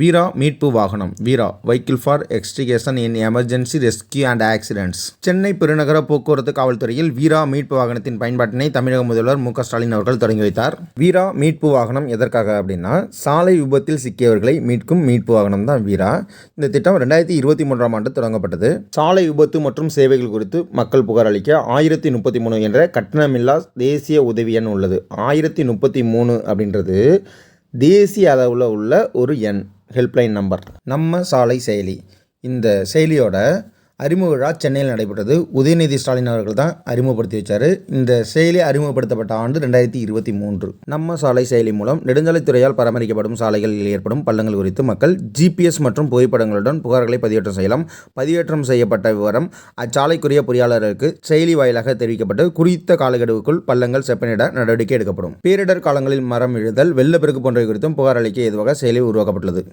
வீரா மீட்பு வாகனம். Veera vehicle for extrication in emergency rescue and accidents Chennai பெருநகர போக்குவரத்து காவல்துறையில் வீரா மீட்பு வாகனத்தின் பயன்பாட்டினை தமிழக முதல்வர் மு ஸ்டாலின் அவர்கள் தொடங்கி வைத்தார். வீரா மீட்பு வாகனம் எதற்காக அப்படின்னா சாலை விபத்தில் சிக்கியவர்களை மீட்கும் மீட்பு வாகனம் தான் வீரா. இந்த திட்டம் ரெண்டாயிரத்தி இருபத்தி மூன்றாம் ஆண்டு தொடங்கப்பட்டது. சாலை விபத்து மற்றும் சேவைகள் குறித்து மக்கள் புகார் அளிக்க ஆயிரத்தி முப்பத்தி மூணு என்ற கட்டணமில்லா தேசிய உதவி எண் உள்ளது. ஆயிரத்தி முப்பத்தி மூணு அப்படின்றது தேசிய அளவில் உள்ள ஒரு எண். Helpline number. நம்ம சாலை செயலி. இந்த செயலியோட அறிமுக விழா சென்னையில் நடைபெற்றது. உதயநிதி ஸ்டாலின் அவர்கள் தான் அறிமுகப்படுத்தி வச்சார். இந்த செயலி அறிமுகப்படுத்தப்பட்ட ஆண்டு ரெண்டாயிரத்தி இருபத்தி மூன்று. நம்ம சாலை செயலி மூலம் நெடுஞ்சாலைத்துறையால் பராமரிக்கப்படும் சாலைகளில் ஏற்படும் பள்ளங்கள் குறித்து மக்கள் ஜிபிஎஸ் மற்றும் புகைப்படங்களுடன் புகார்களை பதிவேற்றம் செய்யலாம். பதிவேற்றம் செய்யப்பட்ட விவரம் அச்சாலைக்குரிய பொறியாளருக்கு செயலி வாயிலாக தெரிவிக்கப்பட்டு குறித்த காலக்கெடுவுக்குள் பள்ளங்கள் செப்பனிட நடவடிக்கை எடுக்கப்படும். பேரிடர் காலங்களில் மரம் இழுதல் வெள்ளப்பெருக்கு போன்றவை குறித்தும் புகார் அளிக்க ஏதுவாக செயலி உருவாக்கப்பட்டுள்ளது.